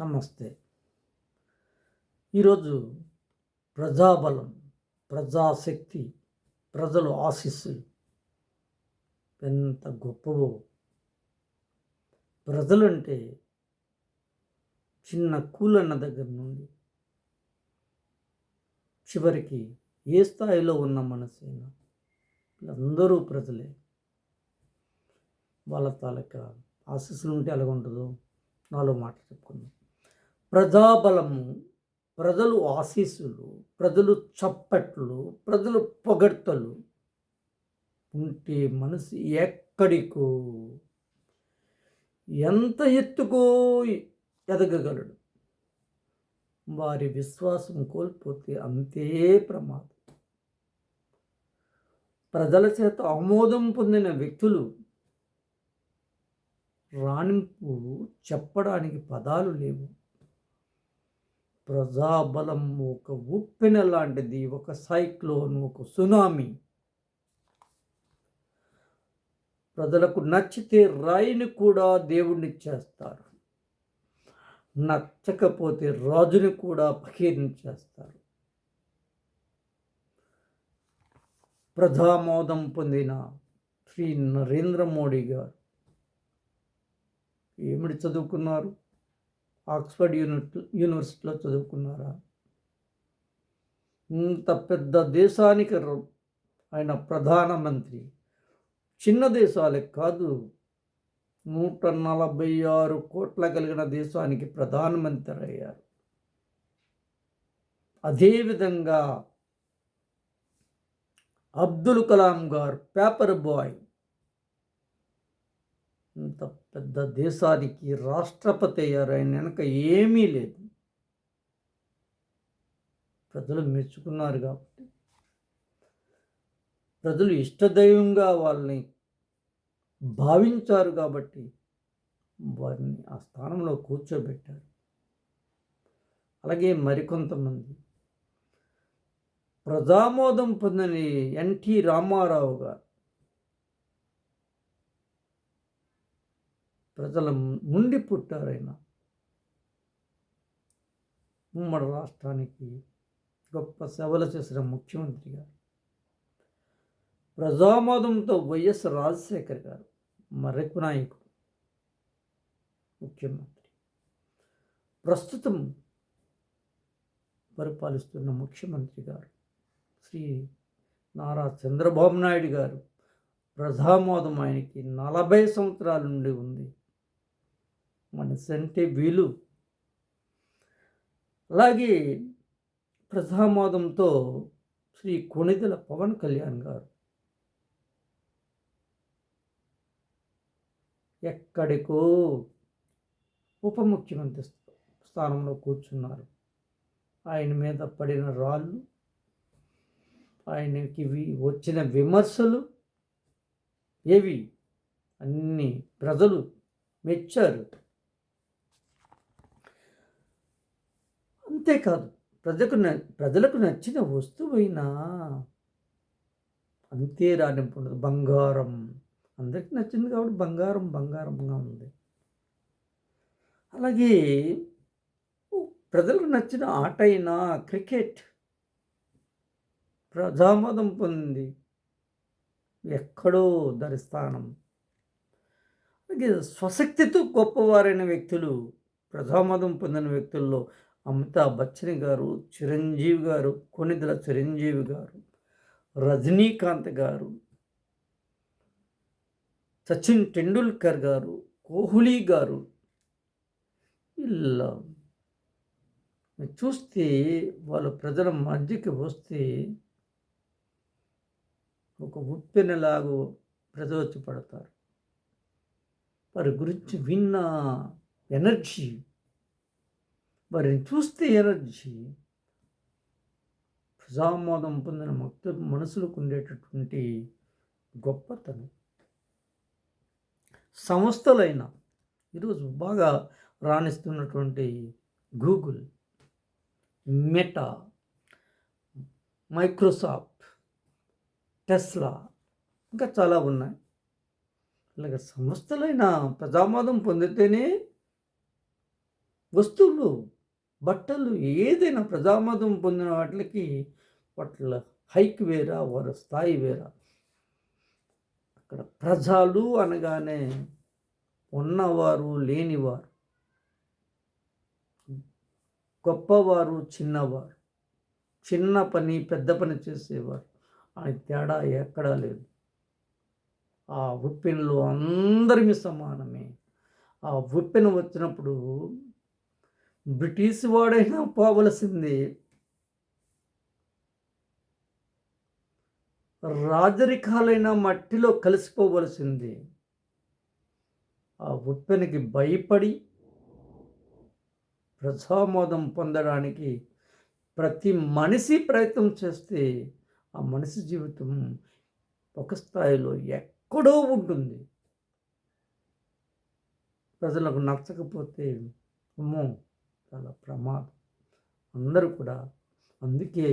నమస్తే. ఈరోజు ప్రజాబలం ప్రజాశక్తి ప్రజలు ఆశీస్సులు ఎంత గొప్పవో. ప్రజలంటే చిన్న కూలన్న దగ్గర నుండి చివరికి ఏ స్థాయిలో ఉన్న మనసైనా వీళ్ళందరూ ప్రజలే. వాళ్ళ తాలూకా ఆశీస్సులు ఉంటే అలాగ ఉంటుందో నాలో మాట చెప్పుకుందాం. ప్రజాబలము ప్రజలు ఆశీస్సులు ప్రజలు చప్పట్లు ప్రజలు పొగడ్తలు ఉంటే మనసు ఎక్కడికో? ఎంత ఎత్తుకో ఎదగగలడు? వారి విశ్వాసం కోల్పోతే అంతే ప్రమాదం. ప్రజల చేత ఆమోదం పొందిన వ్యక్తులు రాణింపు చెప్పడానికి పదాలు లేవు. ప్రజాబలం ఒక ఉప్పెన లాంటిది ఒక సైక్లోన్ ఒక సునామీ. ప్రజలకు నచ్చితే రాయిని కూడా దేవుణ్ణి చేస్తారు. నచ్చకపోతే రాజుని కూడా చేస్తారు. ప్రజామోదం పొందిన శ్రీ నరేంద్ర మోడీ గారు ఏమిటి చదువుకున్నారు? ఆక్స్ఫర్డ్ యూనిట్ యూనివర్సిటీలో చదువుకున్నారా? ఇంత పెద్ద దేశానికి ఆయన ప్రధానమంత్రి. చిన్న దేశాలకు కాదు నూట నలభై ఆరు కోట్ల కలిగిన దేశానికి ప్రధానమంత్రి అయ్యారు. అదేవిధంగా అబ్దుల్ కలాం గారు పేపర్ బాయ్ ఇంత పెద్ద దేశానికి రాష్ట్రపతి అయ్యారు ఆయన వెనక ఏమీ లేదు. ప్రజలు మెచ్చుకున్నారు కాబట్టి. ప్రజలు ఇష్టదైవంగా వాళ్ళని భావించారు కాబట్టి వారిని ఆ స్థానంలో కూర్చోబెట్టారు. అలాగే మరికొంతమంది. ప్రజామోదం పొందని ఎన్టీ రామారావు గారు. ప్రజల నుండి పుట్టారైనా. ఉమ్మడి రాష్ట్రానికి గొప్ప సేవలు చేసిన ముఖ్యమంత్రి గారు. ప్రజామోదంతో వైఎస్ రాజశేఖర్ గారు మరొక నాయకుడు. ముఖ్యమంత్రి. ప్రస్తుతం పరిపాలిస్తున్న ముఖ్యమంత్రి గారు శ్రీ నారా చంద్రబాబు నాయుడు గారు. ప్రజామోదం ఆయనకి నలభై సంవత్సరాల నుండి ఉంది. మనసు అంటే వీలు. అలాగే ప్రజామోదంతో శ్రీ కొణిదల పవన్ కళ్యాణ్ గారు ఎక్కడికో ఉప ముఖ్యమంత్రి స్థానంలో కూర్చున్నారు. ఆయన మీద పడిన రాళ్ళు ఆయనకి వచ్చిన విమర్శలు ఏవి? అన్ని ప్రజలు మెచ్చారు. అంతేకాదు ప్రజలకు ప్రజలకు నచ్చిన వస్తువైనా అంతే రాణింపు ఉండదు. బంగారం. అందరికి నచ్చింది కాబట్టి బంగారం బంగారంగా ఉంది. అలాగే ప్రజలకు నచ్చిన ఆట అయినా క్రికెట్. ప్రజామోదం పొంది ఎక్కడో దాని స్థానం. అలాగే స్వశక్తితో గొప్పవారైన వ్యక్తులు ప్రజామోదం పొందిన వ్యక్తుల్లో అమితాబ్ బచ్చన్ గారు చిరంజీవి గారు కొనిదల చిరంజీవి గారు రజనీకాంత్ గారు సచిన్ టెండూల్కర్ గారు కోహ్లీ గారు ఇలా చూస్తే వాళ్ళు ప్రజల మధ్యకి వస్తే ఒక ఉప్పెనలాగో ప్రజలు వారి గురించి విన్న ఎనర్జీ వారిని చూస్తే ఎనర్జీ ప్రజామోదం పొందిన మొత్తం మనసులకు ఉండేటటువంటి గొప్పతనం. సంస్థలైన ఈరోజు బాగా రాణిస్తున్నటువంటి గూగుల్ మెటా మైక్రోసాఫ్ట్ టెస్లా ఇంకా చాలా ఉన్నాయి. ఇలాగ సంస్థలైన ప్రజామోదం పొందితేనే వస్తువులు బట్టలు ఏదైనా ప్రజామతం పొందిన వాటికి వాటిల హైక్ వేరా వారి స్థాయి వేరా. అక్కడ ప్రజలు అనగానే ఉన్నవారు లేనివారు గొప్పవారు చిన్నవారు చిన్న పని పెద్ద పని చేసేవారు. ఆ తేడా ఎక్కడా లేదు. ఆ ఉప్పెనలో అందరిమి సమానమే. ఆ ఉప్పెన వచ్చినప్పుడు బ్రిటిష్ వాడైనా పోవలసింది రాజరికాలైన మట్టిలో కలిసిపోవలసింది. ఆ ఉప్పెనకి భయపడి ప్రజామోదం పొందడానికి ప్రతి మనిషి ప్రయత్నం చేస్తే ఆ మనిషి జీవితం ఒక స్థాయిలో ఎక్కడో ఉంటుంది. ప్రజలకు నచ్చకపోతే అమ్మో చాలా ప్రమాదం. అందరూ కూడా అందుకే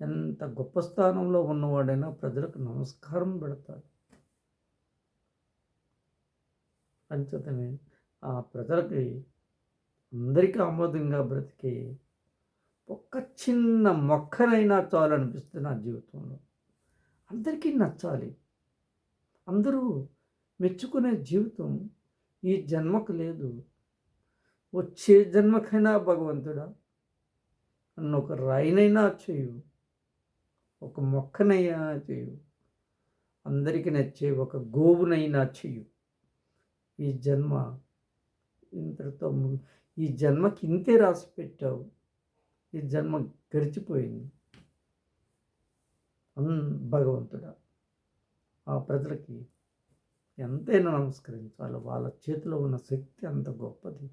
ఎంత గొప్ప స్థానంలో ఉన్నవాడైనా ప్రజలకు నమస్కారం పెడతాడు అంచేతనే ఆ ప్రజలకి అందరికీ ఆమోదంగా బ్రతికి ఒక్క చిన్న మొక్కనైనా చాలనిపిస్తుంది నా జీవితంలో. అందరికీ నచ్చాలి. అందరూ మెచ్చుకునే జీవితం ఈ జన్మకు లేదు. వచ్చే జన్మకైనా భగవంతుడా? నన్ను ఒక రాయినైనా చేయు. ఒక మొక్కనైనా చేయు. అందరికీ నచ్చే ఒక గోవునైనా చెయ్యు ఈ జన్మ ఇంతటితో ఈ జన్మకి ఇంతే రాసి పెట్టావు. ఈ జన్మ గడిచిపోయింది. భగవంతుడా. ఆ ప్రజలకి ఎంతైనా నమస్కరించాలి. వాళ్ళ చేతిలో ఉన్న శక్తి అంత గొప్పది.